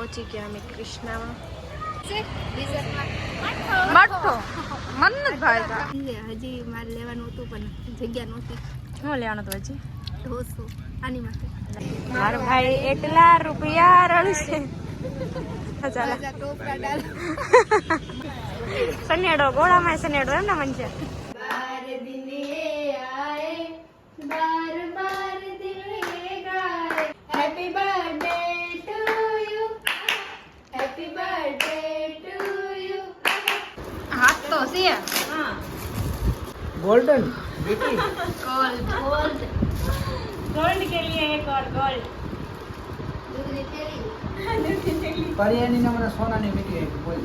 પહોંચી ગયા અમે કૃષ્ણામાં. મઠો મન નથી ભાવતા હજી મારે લેવાનું હતું પણ જગ્યા નહોતી. શું લેવાનું તો હજી? ઢોસો. આની માટે. મારો ભાઈ એટલા રૂપિયા રડશે. સનેડો ગોળામાં સનેડો એમ ને મન છે બાર બાર બાર દિને happy birthday to you happy birthday to you હાથ તો છે गोल्डन बेटी ગોલ્ડ ગોલ્ડ ગોલ્ડ કે લીએ એક और ગોલ્ડ દૂધની થેલી परियानी ने મને સોનાની મીઠી આપી બોલ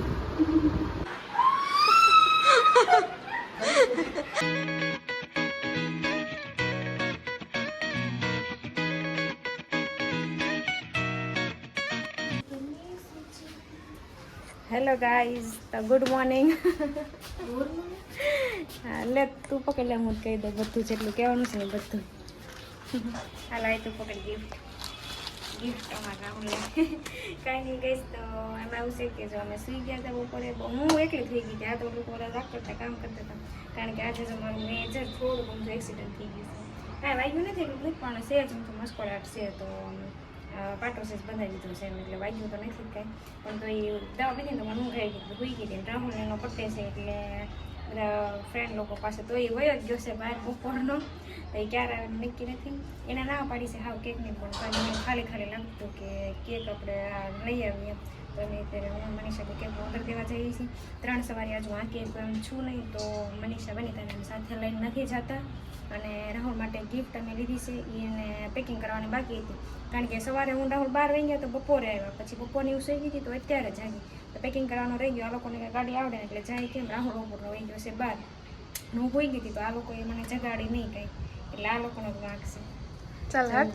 હેલો ગાઈઝ તો ગુડ મોર્નિંગ લે, તું પકડ લે, હું જ કહી દઉં, બધું જેટલું કહેવાનું છે ને બધું. હાલ આવી તું પકડ ગિફ્ટ ગિફ્ટ અમારા રાહુલ કાંઈ નહીં, કહીશ તો એમાં એવું છે કે જો અમે સુઈ ગયા હતા બપોરે હું એકલી થઈ ગઈ આ તો લોકો રાખ કરતા કામ કરતા હતા. કારણ કે આજે જો મારું મેજર થોડું ઘણું એક્સિડન્ટ થઈ ગયું છે. કાંઈ વાગ્યું નથી એટલું પણ સેજ હું તો મસ્કોડાટ છે તો પાટો સેસ બંધાઈ દીધો છે એમ, એટલે વાગ્યું તો નથી જ કાંઈ. પણ તો એ દવા પીધી તો મને ઊંઘ આવી ગઈ હોઈ ગઈ હતી. રાહુલ એનો પટ્ટે છે, એટલે બધા ફ્રેન્ડ લોકો પાસે તો એ વયો જ ગયો છે બહાર બપોરનો તો એ ક્યારે આવે નક્કી નથી એને ના પાડી છે કેકની પણ પણ ખાલી ખાલી લાગતું કે કેક આપણે લઈ આવીએ તો અમે અત્યારે હું મનીષા કેક ઓર્ડર દેવા જઈએ છીએ ત્રણ સવારે આજુ કેક એમ છું નહીં. તો મનીષા વનિતાને સાથે લઈને નથી જતા. અને રાહુલ માટે ગિફ્ટ અમે લીધી છે. એને પેકિંગ કરવાની બાકી હતી. કારણ કે સવારે હું રાહુલ બહાર વહી ગયા તો બપોરે આવ્યા. પછી બપોરની સુઈ ગઈ હતી તો અત્યારે જાગી. તો પેકિંગ કરવાનું રહી ગયું. આ લોકોને ગાડી આવડે એટલે જાય કેમ? રાહુલ બપોરનો વહી ગયો છે બહાર. હું હોઈ ગઈ હતી તો આ લોકોએ મને જગાડી નહીં કંઈ. એટલે આ લોકોનો વાંક છે ચાલ હા.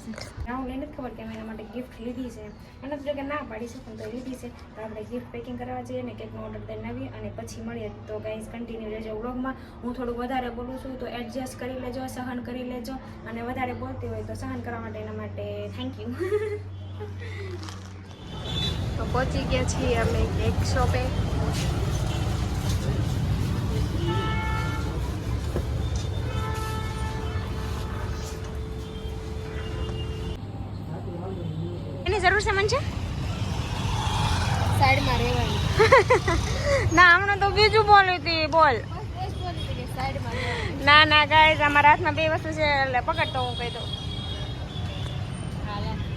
એને જ ખબર કે મેં એના માટે ગિફ્ટ લીધી છે. અને તો કે ના પાડી શકું તો લીધી છે. તો આપણે ગિફ્ટ પેકિંગ કરવા જઈએ ને કેકનો ઓર્ડર દઈને આવીએ અને પછી મળીએ. તો ગાઈઝ કન્ટિન્યુ રહેજો વ્લોગમાં હું થોડુંક વધારે બોલું છું તો એડજસ્ટ કરી લેજો સહન કરી લેજો. અને વધારે બોલતી હોય તો સહન કરવા માટે એના માટે થેન્ક યુ તો પહોંચી ગયા છીએ અમે કેક શોપે જરૂર છે? સાઈડમાં રહેવાની. ના હમણાં તો બીજું બોલી હતી બોલ. ના ના ગાઈઝ અમારા હાથમાં બે વસ્તુ છે એટલે પકડતો હું કહી દઉં.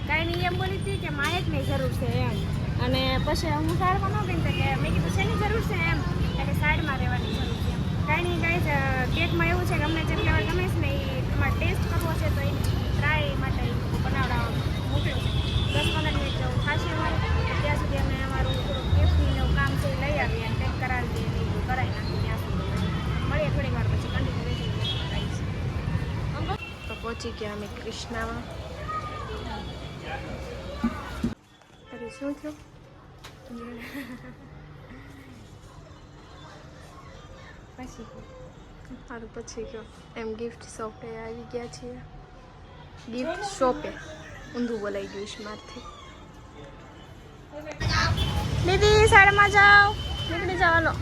કાંઈ નહીં એમ બોલી હતી કે માયકની જરૂર છે એમ. અને પછી હું સાઈડમાં ન ગઈ કે મેં કીધું શેની જરૂર છે એમ? એટલે સાઈડમાં રહેવાની જરૂર છે કાંઈ નહીં કાંઈ કેકમાં એવું છે કે અમને જે ફ્લેવર ગમે છે ને એ તમારે ટેસ્ટ કરવો છે તો એ ટ્રાય માટે બનાવડાવવા મોકલ્યું છે દસ પંદર મિનિટ જેવું થશે અમારે ત્યાં સુધી અમે અમારું થોડું ગિફ્ટનું કામ છે લઈ આવીએ અને પેક કરાવી દઈએ ને એ કરાવી નાખીએ ત્યાં સુધી મળીએ થોડી વાર પછી કન્ટિન્યુ તો પહોંચી ગયા અમે કૃષ્ણામાં. અરે શું થયું? પછી સારું પછી ગયો એમ ગિફ્ટ શોપે આવી ગયા છીએ. ગિફ્ટ શોપે ઊંધું બોલાઈ ગયું છે મારથી. દીદી સાડામાં જાઓ. નીકળી જવાનો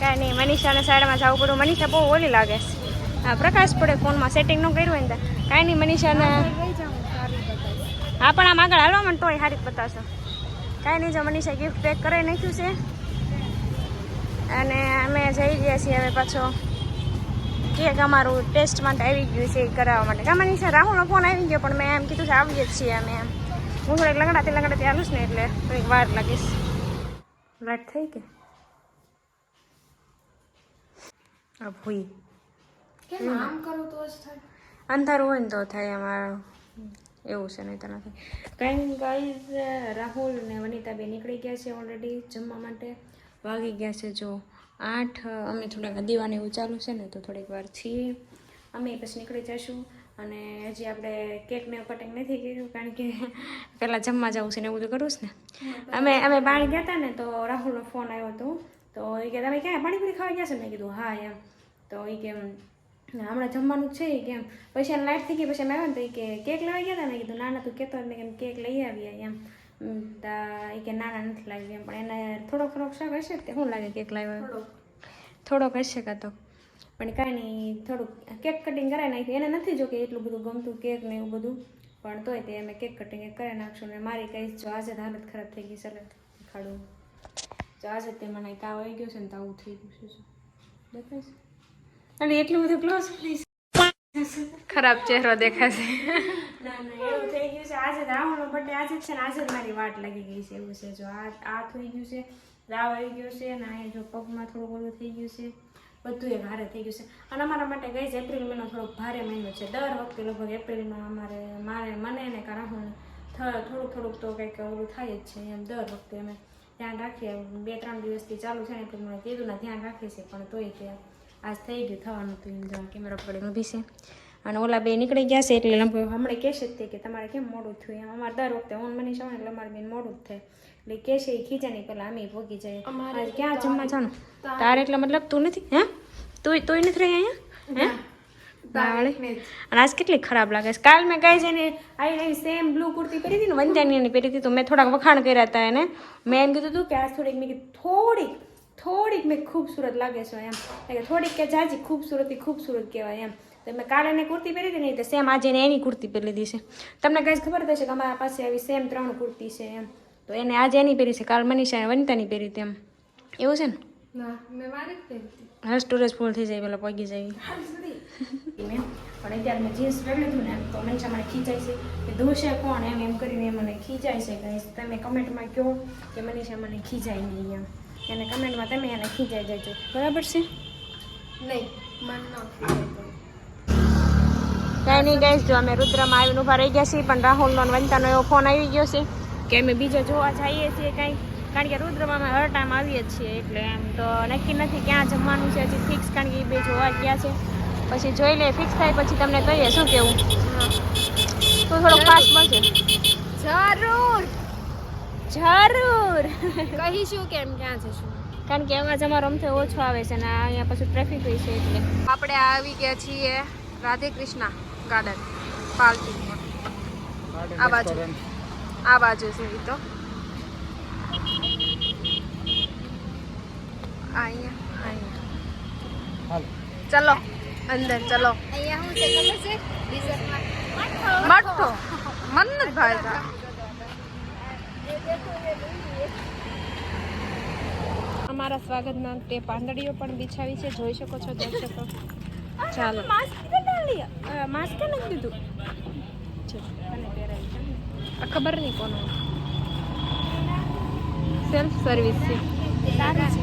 કાંઈ નહીં મનીષાને સાઈડમાં જવું પડ્યું. મનીષા બહુ ઓલી લાગે છે. હા પ્રકાશ પડે ફોનમાં સેટિંગ ન કર્યું હોય ને કાંઈ નહીં મનીષાને હા પણ આમ આગળ હાલો મને તોય હારી જ બતાવશો. કાંઈ નહીં જો મનીષા ગિફ્ટ પેક કરાવી નાખ્યું છે. અને અમે જઈ ગયા છીએ હવે પાછો. કેક અમારું ટેસ્ટ માટે આવી ગયું છે એ કરાવવા માટે. કાં છે રાહુલનો ફોન આવી ગયો પણ મેં એમ કીધું છે આવીએ જ છીએ અમે એમ. હું થોડીક લંગડાથી લંગડાથી આવીશ ને એટલે થોડીક વાર લાગીશ. વાત થઈ કે? આ ભૂઈ. કેમ આમ કરો તો અંધારું હોય ને તો થાય અમારું. એવું છે નહીં તો નથી. કંઈ ગાઈઝ રાહુલ ને વનિતાબેન નીકળી ગયા છે ઓલરેડી જમવા માટે. વાગી ગયા છે જો આઠ અમે થોડાક દીવાને એવું ચાલુ છે ને તો થોડીક વાર છીએ. અમે પછી નીકળી જઈશું અને હજી આપણે કેકને કટિંગ નથી કર્યું કારણ કે પહેલાં જમવા જવું છે ને એવું બધું કરું છે ને. અમે અમે બહાર ગયા હતા ને તો રાહુલનો ફોન આવ્યો હતો. તો એ કે તમે ક્યાં? પાણીપુરી ખાવા ગયા છે? મેં કીધું હા એમ. તો એ કેમ હમણાં જમવાનું છે કેમ પછી એને લાઈટ થઈ ગઈ પછી અમે આવ્યા ને તો એ કે કેક લેવા ગયા હતા મેં કીધું નાના તું કહેતો મેં કેમ કેક લઈ આવ્યા એમ. તા એ કે નાના નથી લાવી એમ. પણ એને થોડોક થોડોક શોખ હશે તે શું લાગે કેક લાવ્યો? થોડોક. હશે કાં તો. પણ કાંઈ નહીં થોડુંક કેક કટિંગ કરાવી નાખ્યું. એને નથી જો કે એટલું બધું ગમતું કેક ને એવું બધું. પણ તોય તે અમે કેક કટિંગ કરી નાખશું ને મારી કહીશ જો આજે હાલત ખરાબ થઈ ગઈ સલત ખાડું જો આજે તે મને તાવ આવી ગયો છે ને તાવું થઈ ગયું છે દેખાય છે? અને એટલું બધું ક્લોઝ પ્લીઝ ખરાબ ચહેરો દેખાશે. ના ના એવું. થઈ ગયું છે. આજે રાહુલનો બર્થડે આજે જ છે ને આજે જ મારી વાટ લાગી ગઈ છે એવું છે. જો આ આ થઈ ગયું છે. રાવ આવી ગયો છે અને અહીંયા જો પગમાં થોડું ઓલું થઈ ગયું છે. બધું એ ભારે થઈ ગયું છે. અને અમારા માટે ગઈ છે એપ્રિલ મહિનો થોડોક ભારે મહિનો છે. દર વખતે લગભગ એપ્રિલમાં અમારે મારે મને ને કા રાહુલને થોડુંક થોડુંક તો કંઈક ઓલું થાય જ છે એમ. દર વખતે અમે ધ્યાન રાખીએ. બે ત્રણ દિવસથી ચાલુ છે ને એટલે મને કીધું ના ધ્યાન રાખીએ છીએ પણ તોય કે આજ થઈ ગયું થવાનું હતું એમ જો કેમેરા પકડીને ઊભી છે. અને ઓલા બે નીકળી ગયા છે એટલે લંબ હમણાં કહેશે જ તે કે તમારે કેમ મોડું થયું? એમ અમારે દર વખતે હું મનીષ આવે ને એટલે અમારે બેન મોડું જ થાય. એટલે કહેશે એ ખીચા નહીં પહેલાં અમે ભોગી જઈએ આજે ક્યાં જમવા જાણું તારે એટલે મતલબ તું નથી? હે? તું તું નથી રહી અહીંયા? હે? બાવળી અને આજ કેટલી ખરાબ લાગે છે. કાલ મેં ગાઈ જઈને આવી સેમ બ્લુ કુર્તી પહેરી હતી ને વંજાની પહેરી હતી તો મેં થોડાક વખાણ કર્યા હતા એને. મેં એમ કીધું હતું કે આજ થોડીક મેં કીધું થોડીક થોડીક મેં ખૂબસૂરત લાગે છે એમ. એટલે કે થોડીક કે જાજી ખૂબસૂરતી ખૂબસૂરત કહેવાય એમ. તો મેં કાલે એને કુર્તી પહેરી હતી ને તો સેમ આજે એને એની કુર્તી પહેરી લીધી છે. તમને કઈ ખબર થશે કે અમારા પાસે આવી સેમ ત્રણ કુર્તી છે એમ. તો એને આજે એની પહેરી છે કાલ મનીષા વનિતાની પહેરી હતી એમ. એવું છે ને? હા સ્ટોરેજ ફૂલ થઈ જાય પેલા પગી જાય. પણ અત્યારે મેં જીન્સ પહેર્યું હતું ને તો મનીષા મને ખીચાય છે કે ધોશે કોણ એમ એમ કરીને મને ખીચાય છે guys. તમે કમેન્ટમાં કહો કે મનીષા મને ખીચાય નહીં એમ. એને કમેન્ટમાં તમે એને ખીચાઈ જજો બરાબર છે? નહીં મને ન કાંઈ નહીં ગાઈસ જો અમે રુદ્રમાં આવીને ઊભા રહી ગયા છીએ પણ રાહુલનો અને વનિતાનો એવો ફોન આવી ગયો છે કે અમે બીજે જોવા જઈએ છીએ કાંઈ. કારણ કે રુદ્રમાં અમે હર ટાઈમ આવીએ છીએ એટલે એમ તો નક્કી નથી ક્યાં જમવાનું છે હજી ફિક્સ કારણ કે એ બે જોવા ગયા છે. પછી જોઈ લે ફિક્સ થાય પછી તમને કહીએ શું કેવું? તો થોડો ફાસ્ટ બનશે જરૂર! જરૂર! કહીશું કેમ ક્યાં જશું? કારણ કે અવાજ અમારો અમથે ઓછો આવે છે અને અહીંયા પછી ટ્રાફિક હોય છે એટલે. આપણે આવી ગયા છીએ રાધે કૃષ્ણ. ગાર્ડન પાર્કિંગ આ બાજુ. આ બાજુ છે એ તો. અહીંયા અહીંયા. ચલો અંદર ચલો. અહીંયા શું છે ખબર છે? મઠો. મન નથી ભાવતા. અમારા સ્વાગતના તે પાંદડીઓ પણ બિછાવી છે. જોઈ શકો છો દર્શકો. ચાલો. માસ્ક નથી દીધું. આ ખબર નહીં કોનું. સેલ્ફ સર્વિસ છે. સારું છે.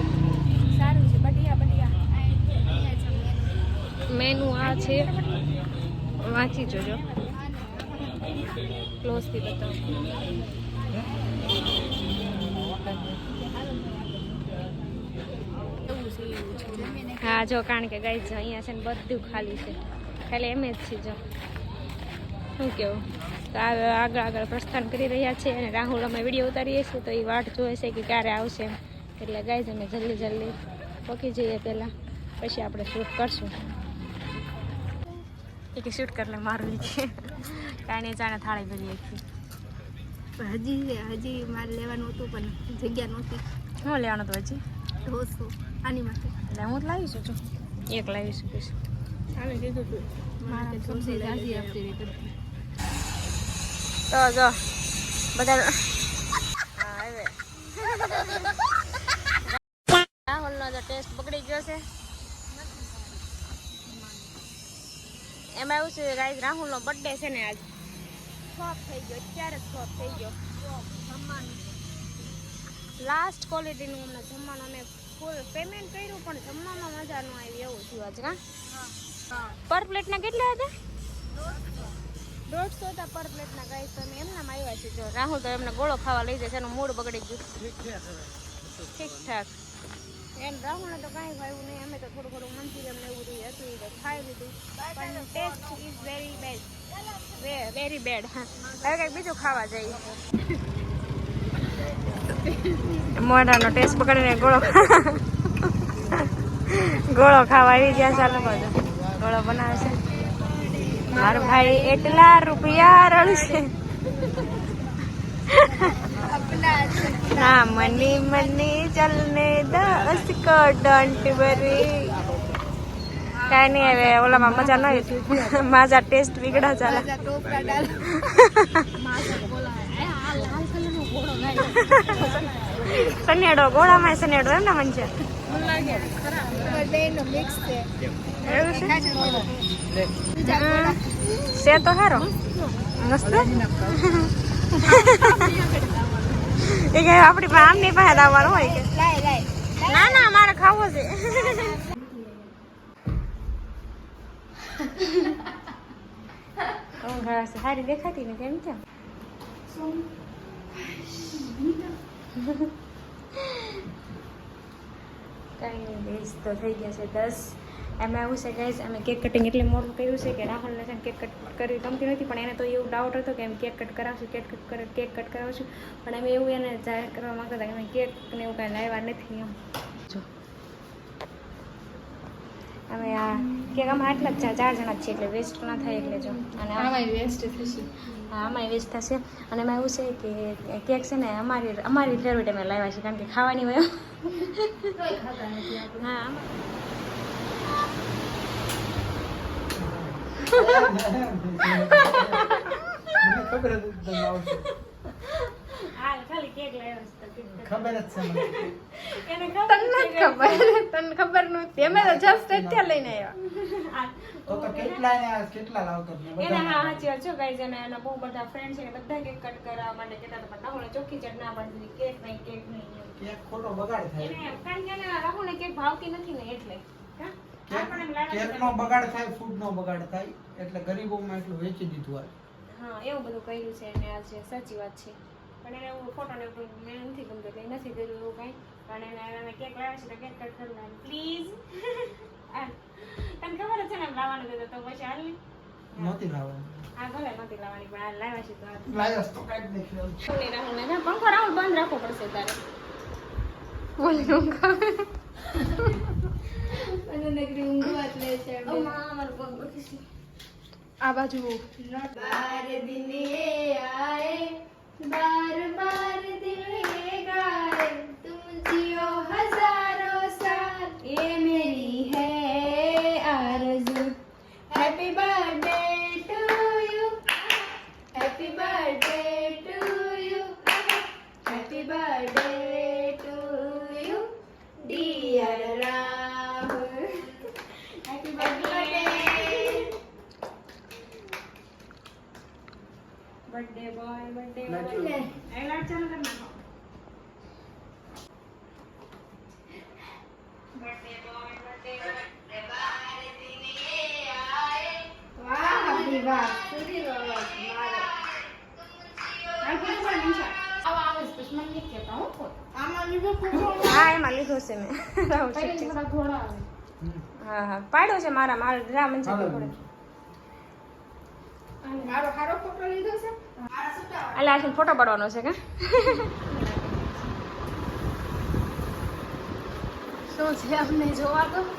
સારું છે. બઢિયા બઢિયા. મેનુ આ છે. વાંચી જોજો. ક્લોઝથી બતાવો. હા જો કારણ કે ગાઈ જો અહીંયા છે ને બધું ખાલી છે. ખાલી એમ જ છે જો. શું કેવું? તો આગળ આગળ પ્રસ્થાન કરી રહ્યા છે અને રાહુલ અમે વીડિયો ઉતારીએ છીએ તો એ વાટ જોવે છે કે ક્યારે આવશે. એટલે છે અમે જલ્દી જલ્દી પકી જઈએ પહેલાં. પછી આપણે શૂટ કરશું. એક શૂટ કરીને મારવી છે નહીં જાણે થાળી ભરી હતી હજી હજી મારે લેવાનું હતું પણ જગ્યા નહોતી. શું લેવાનું તો હજી? ઢોસો આની માટે. એટલે હું લાવી છું છું એક લાવી છું આને કીધું હતું મારે ઢોસે રાજી આપતી તો જો બધા રાહુલનો જો ટેસ્ટ બગડી ગયો છે. એમાં એવું છે ગાઈઝ રાહુલનો બર્થડે છે ને આજ. સ્ટોપ થઈ ગયો અત્યારે સ્ટોપ થઈ ગયો. લાસ્ટ ક્વોલિટીનું હમણાં જમવાનું અમે ફૂલ પેમેન્ટ કર્યું પણ જમવામાં મજા ન આવી એવું થયું આજ કા પર પ્લેટના કેટલા હતા? દોઢસો. હતા પર પ્લેટના ગાઈસ તો અમે એમના આવ્યા છે જો. રાહુલ તો એમને ગોળો ખાવા લઈ જાય છે એનું મૂડ બગડી ગયું. ઠીક ઠાક એમ રાહુલને તો કાંઈ ભાવ્યું નહીં અમે તો થોડું થોડું મંચુરિયન ને એવું રહ્યું હતું એ ખાઈ લીધું. પણ taste is very bad very bad હવે કંઈક બીજું ખાવા જઈએ. મોઢાનો ટેસ્ટ પકડીને ગોળો ગોળો ખાવા આવી ગયા ચાલો બધો ગોળો બનાવે છે મારો ભાઈ એટલા રૂપિયા રળશે ના, મની મની, ચલને દસ કો ડોન્ટ વરી કાંઈ નહીં, હવે ઓલામાં મજા ન આવી. માજા ટેસ્ટ બીગડા ચાલે ટોપરા ડાલ માસા બોલા એ આ લાલ કલરનો ઘોડો ગાય સનેડો ગોળામાં સનેડો એમ ને મંજે મને લાગે ખરાબ બેનો મિક્સ છે તો હારો. મસ્ત એ કે આપણી પાસે આમની પાસે આવવાનું હોય કે? ના ના, મારે ખાવો છે. સારી દેખાતી ને કેમ કેમ કઈ નહીં બેસ તો થઈ ગયા છે દસ. એમાં એવું છે ગાઈઝ અમે કેક કટિંગ એટલે મોડું કર્યું છે કે રાહુલને છે કેક કટ કરવી ગમતી નથી, પણ એને તો એવું ડાઉટ હતો કે એમ કેક કટ કરાવશું કેક કટ કરે કેક કટ કરાવશું. પણ અમે એવું એને જાહેર કરવા માંગતા હતા કે અમે કેક ને એવું કાંઈ લાવ્યા નથી એમ. અમે આ કેક અમે આટલા જ ચાર ચાર જણા જ છે એટલે વેસ્ટ ના થાય એટલે જો. અને આમાંય વેસ્ટ થશે. હા આમાંય વેસ્ટ થશે. અને એમાં એવું છે કે કેક છે ને અમારી અમારી ફેવરેટ અમે લાવ્યા છે કારણ કે ખાવાની હોય હા ખબર હતી કે ખાલી કેક લાવ્યા છે. ખબર જ છે મને. એને તને ખબર. તને ખબર નહોતી અમે તો જસ્ટ અત્યારે લઈને આવ્યા. તો તો કેટલા ને કેટલા લાવતો એને હા સાચી વાત. છે ગાઈઝ અને એના બહુ બધા ફ્રેન્ડ છે ને બધા કેક કટ કરવા માટે કેતા હતા પણ રાહુલ ચોખ્ખી ચડ ના પાડી કેક નહીં કેક નહીં. કેક ખોટો બગાડ થાય. એને કારણ કે એને રાહુલને કેક ભાવતી નથી ને એટલે. કેક નો બગાડ થાય ફૂડ નો બગાડ થાય એટલે ગરીબોમાં એટલું વેચી દીધું હોય. હા એવું બધું કર્યું છે એને આજે સાચી વાત છે. પણ એને હું ફોટો ને મને નથી ગમતો એટલે નથી કર્યું એવું કંઈ. પણ એને અમે કેક લાવે છે તો કેક કટ કરી નાખી. પ્લીઝ તમને ખબર છે ને લાવવાનું હતું તો પછી હાલ નહોતી નહીં રાહુલ ને પડશે તારે. બોલી ઊંઘ છે મારો પગ આ બાજુ. બાર बार बार दिल ये હો એમાં લીધો છે મેં. હા હા. પાડ્યો છે મારા મારો રામ છે હાલો. પડે. અને મારો ફોટો લીધો છે? એટલે આ ફોટો પાડવાનો છે કે? શું છે અમને જોવા તો છે.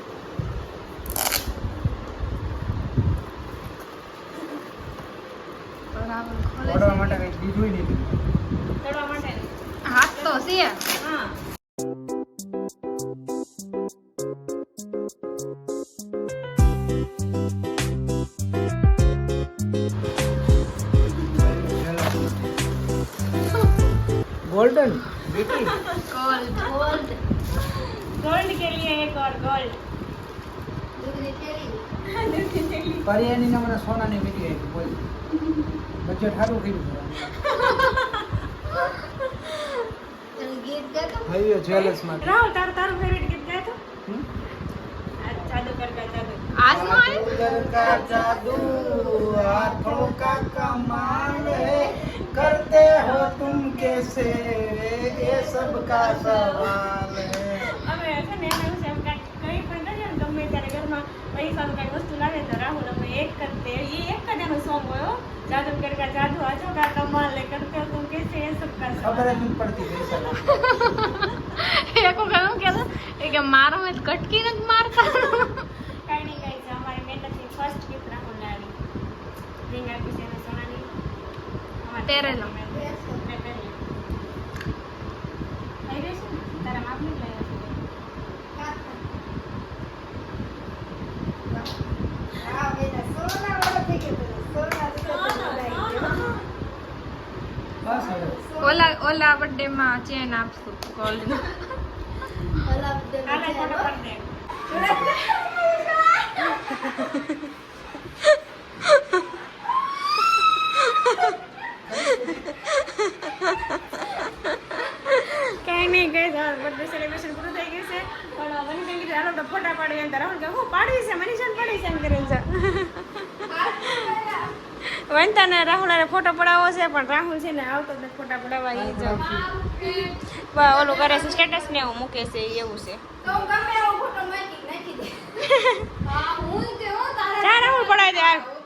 માટે કઈ દીધું નહીં. હાથ તો છે. लिए एक और गोल्ड પરિયાની ને મને સોનાની વીટી આપી બોલ બજેટ સારું કર્યું તને ગીત ગાતો હાઈવે જ્વેલર્સ માટે राहुल तार तार फेवरेट गीत गाया था હમ? आज जादू कर का जादू આજનો આવ્યો जादूगर का जादू आंखों का कमाल है करते हो तुम कैसे ये सब का सवाल है जादू करके जादू आ जाओगा कमाल लेकर तो तुम कैसे ये सब कर खबर नहीं पड़ती एक को कहूं क्या था एक मारो मत कटकी न मारता ઓલા બર્થડે માં ચેન આપશું ગોલ્ડનું. કઈ નહીં, કઈ બર્થડે સેલિબ્રેશન પૂરું થઈ ગયું છે. પણ મને કઈ કીધું હાલો ફોટા પાડી એમ રાહુલ કે છે મનીષા પાડી છે એમ કરીને. છે વંતાને રાહુલ ને ફોટો પડાવવો છે પણ રાહુલ છે ને આવતો ને ફોટા પડાવવા એ જ ઓલું કરે છે સ્ટેટસ ને એવું મૂકે છે એવું છે. રાહુલ પડાવી દે હાલ.